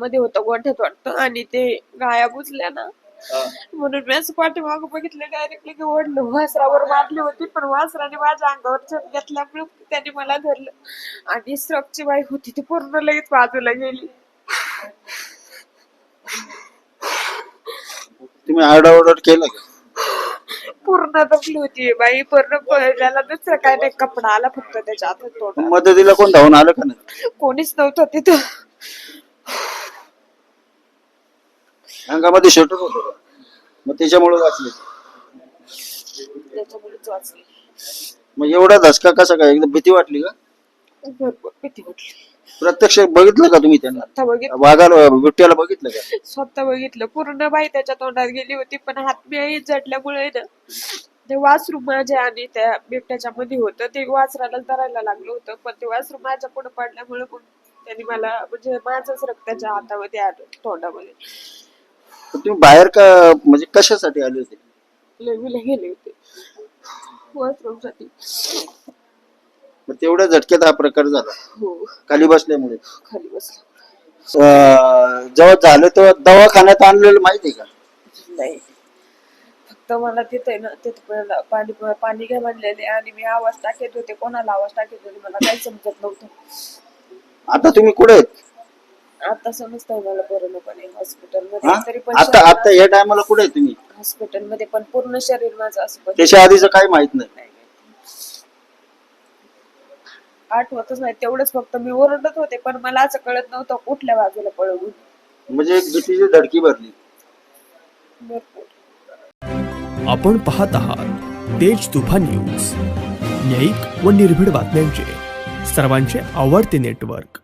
मध्ये होतं गोठ्यात वाटतं आणि ते गाया बुजल्या ना. म्हणून मी असं पाठीमागं बघितलं डायरेक्टली की ओढलं. वासरावर मारली होती पण वासराने माझ्या अंगावर झेप घेतल्यामुळे त्याने मला धरलं. आणि स्रकची बाई होती ती पूर्ण लगेच बाजूला गेली. तुम्ही आरडाओरड केलं का? पूर्ण दबली होती बाई. पूर्ण पडल्याला दुसरं काय नाही. कपडा आला फक्त त्याच्या हातात मदतीला कोण धावून आलं का नाही? कोणीच नव्हतं तिथं. अंगामध्ये शर्ट होत मग त्याच्यामुळे वाचले. त्याच्यामुळेच वाचली. मग एवढा धसका कसा काय? एकदम भीती वाटली का? भरपूर भीती वाटली. प्रत्यक्ष बघितलं का तुम्ही त्यांना? स्वतः बघितलं. वाघाला बिबट्याला बघितलं का? स्वतः बघितलं. पूर्ण बाई त्याच्या तोंडात गेली होती पण हात मी जडल्यामुळे ना ते वासरू माझ्या आणि त्या बिबट्याच्या मध्ये होतं. ते वासराला धरायला लागलं होतं पण ते वासरू माझ्या पुढे पडल्यामुळे मग त्यांनी मला म्हणजे माझंच रक्त त्याच्या हातामध्ये आलं तोंडामध्ये. पण तुम्ही बाहेर का म्हणजे कशासाठी आले होते? लवीला गेले होते. मग तेवढ्या झटक्यात हा प्रकार झाला. हो. खाली बसल्यामुळे. खाली बसलो अं, जेव्हा झालं तेव्हा दवाखान्यात आणलेलं माहिती आहे का? नाही. फक्त मला तिथे ना तिथे पाणी पाणी घ्या म्हणलेले आणि मी आवाज टाकत होते. कोणाला आवाज टाकत होते? मला काही समजत नव्हतं. आता तुम्ही कुठे आहेत? आता समजतंय मला पूर्णपणे हॉस्पिटल हा? मध्ये तरी पण आता आता या टायमाला कुठे आहे तुम्ही? हॉस्पिटलमध्ये पण पूर्ण शरीर माझं असं त्याच्या आधीच काही माहीत नाही. नाही आठवतच नाही तेवढंच फक्त मी ओरडत होते पण मला असं कळत नव्हतं कुठल्या बाजूला पळवून. म्हणजे एक भीतीची धडकी भरली. भरपूर. आपण पाहत आहात तेज तुफान न्यूज. न्यायिक व निर्भीड बातम्यांचे. सर्वांचे आवडते नेटवर्क.